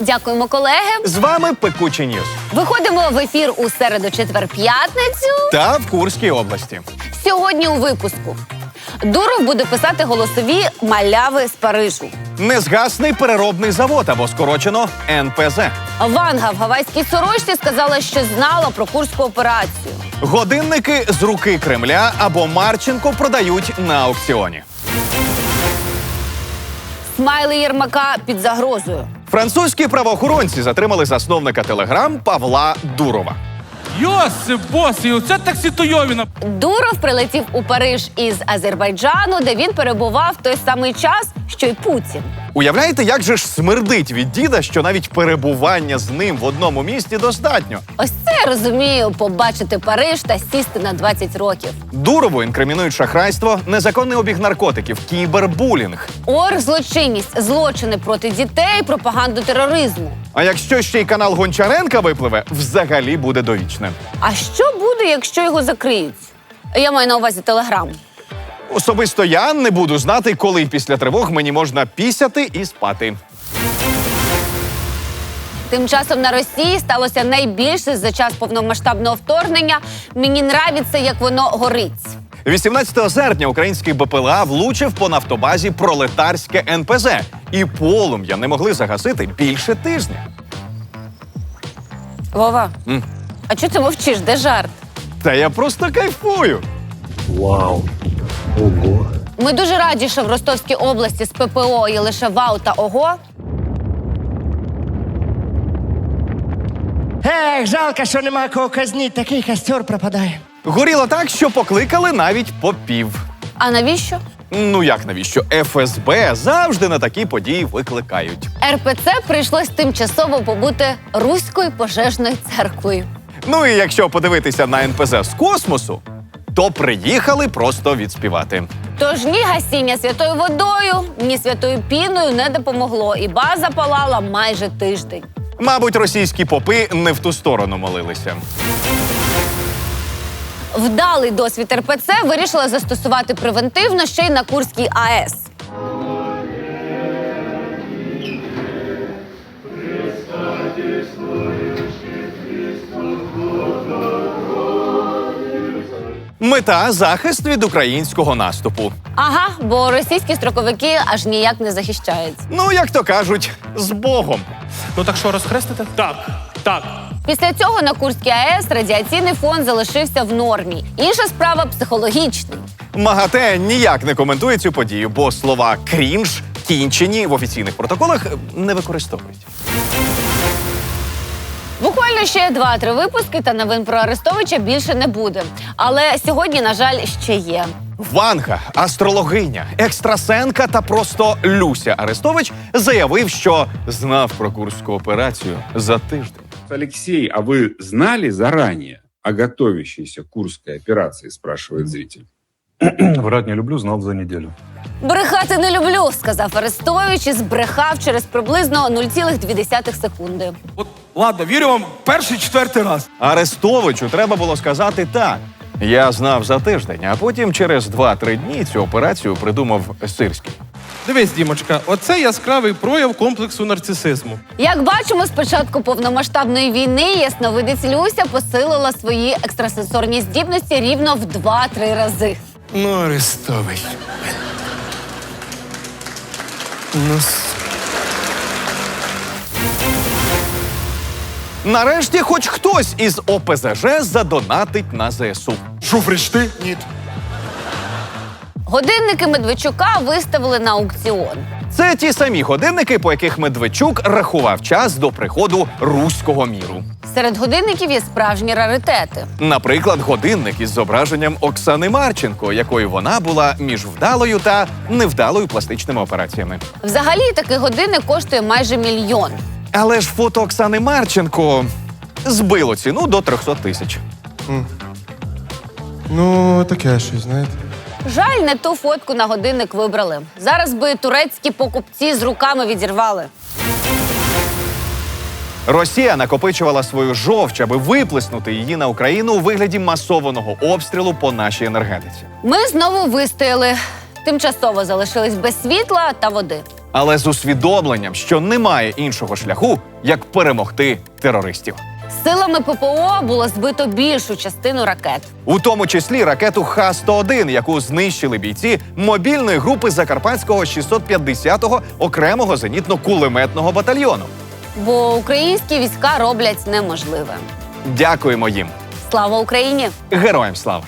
Дякуємо, колеги. З вами Пекучі Ньюс Виходимо в ефір у середу, четвер, п'ятницю. та в Курській області. Сьогодні у випуску. Дуров буде писати голосові маляви з Парижу. Незгасний переробний завод або скорочено НПЗ. Ванга в гавайській сорочці сказала, що знала про курську операцію. Годинники з руки Кремля або Марченко продають на аукціоні. Смайли Єрмака під загрозою. Французькі правоохоронці затримали засновника телеграм Павла Дурова. Йосип, босі, оце таксі Тойовіна. Дуров прилетів у Париж із Азербайджану, де він перебував в той самий час, що й Путін. Уявляєте, як же ж смердить від діда, що навіть перебування з ним в одному місті достатньо. Ось це я розумію побачити Париж та сісти на 20 років. Дурову інкримінують шахрайство, незаконний обіг наркотиків, кібербулінг. Оргзлочинність, злочини проти дітей, пропаганду тероризму. А якщо ще й канал Гончаренка випливе, взагалі буде довічним. А що буде, якщо його закриють? Я маю на увазі телеграм. Особисто я не буду знати, коли після тривог мені можна пісяти і спати. Тим часом на Росії сталося найбільше за час повномасштабного вторгнення. Мені нравиться, як воно горить. 18 серпня український БПЛА влучив по нафтобазі пролетарське НПЗ, і полум'я не могли загасити більше тижня. Вова, М. а чого ти мовчиш? Де жарт? Та я просто кайфую. Вау. Ого. Ми дуже раді, що в Ростовській області з ППО є лише ВАУ та ОГО. Ех, жалко, що нема кого казніть, такий костер пропадає. Горіло так, що покликали навіть попів. А навіщо? Ну як навіщо? ФСБ завжди на такі події викликають. РПЦ прийшлось тимчасово побути руською пожежною церквою. Ну і якщо подивитися на НПЗ з космосу, то приїхали просто відспівати. Тож ні гасіння святою водою, ні святою піною не допомогло, і база палала майже тиждень. Мабуть, російські попи не в ту сторону молилися. Вдалий досвід РПЦ вирішила застосувати превентивно ще й на Курській АЕС. Мета захист від українського наступу. Ага, бо російські строковики аж ніяк не захищають. Ну, як то кажуть, з Богом. Ну так що, розхрестите? Так, так. Після цього на Курській АЕС радіаційний фон залишився в нормі. Інша справа психологічний. МАГАТЕ ніяк не коментує цю подію, бо слова крінж, кінчені в офіційних протоколах не використовують. Буквально ще два-три випуски та новин про Арестовича більше не буде. Але сьогодні, на жаль, ще є. Ванга, астрологиня, екстрасенка та просто Люся Арестович заявив, що знав про курську операцію за тиждень. Алексей, а вы знали заранее о готовящейся Курской операции, спрашивает зритель. Врать не люблю, знал за неделю. Брехати не люблю, сказав Арестович і збрехав через приблизно 0,2 секунди. От ладно, вірю вам перший, четвертий раз. Арестовичу треба було сказати так. Я знав за тиждень, а потім через 2-3 дні цю операцію придумав Сирський. Дивись, Дімочка, оце яскравий прояв комплексу нарцисизму. Як бачимо, з початку повномасштабної війни ясновидець Люся посилила свої екстрасенсорні здібності рівно в 2-3 рази. Ну, Арестович. Ну, Нарешті, хоч хтось із ОПЗЖ задонатить на ЗСУ. Шуфрич, ти? Ні. Годинники Медведчука виставили на аукціон. Це ті самі годинники, по яких Медведчук рахував час до приходу руського міру. Серед годинників є справжні раритети. Наприклад, годинник із зображенням Оксани Марченко, якою вона була між вдалою та невдалою пластичними операціями. Взагалі такий годинник коштує майже мільйон. Але ж фото Оксани Марченко збило ціну до 300 тисяч. Ну, таке щось, знаєте. Жаль, не ту фотку на годинник вибрали. Зараз би турецькі покупці з руками відірвали. Росія накопичувала свою жовч, аби виплеснути її на Україну у вигляді масованого обстрілу по нашій енергетиці. Ми знову вистояли. Тимчасово залишились без світла та води. але з усвідомленням, що немає іншого шляху, як перемогти терористів. Силами ППО було збито більшу частину ракет. У тому числі ракету Х-101, яку знищили бійці мобільної групи Закарпатського 650-го окремого зенітно-кулеметного батальйону. Бо українські війська роблять неможливе. Дякуємо їм. Слава Україні! Героям слава!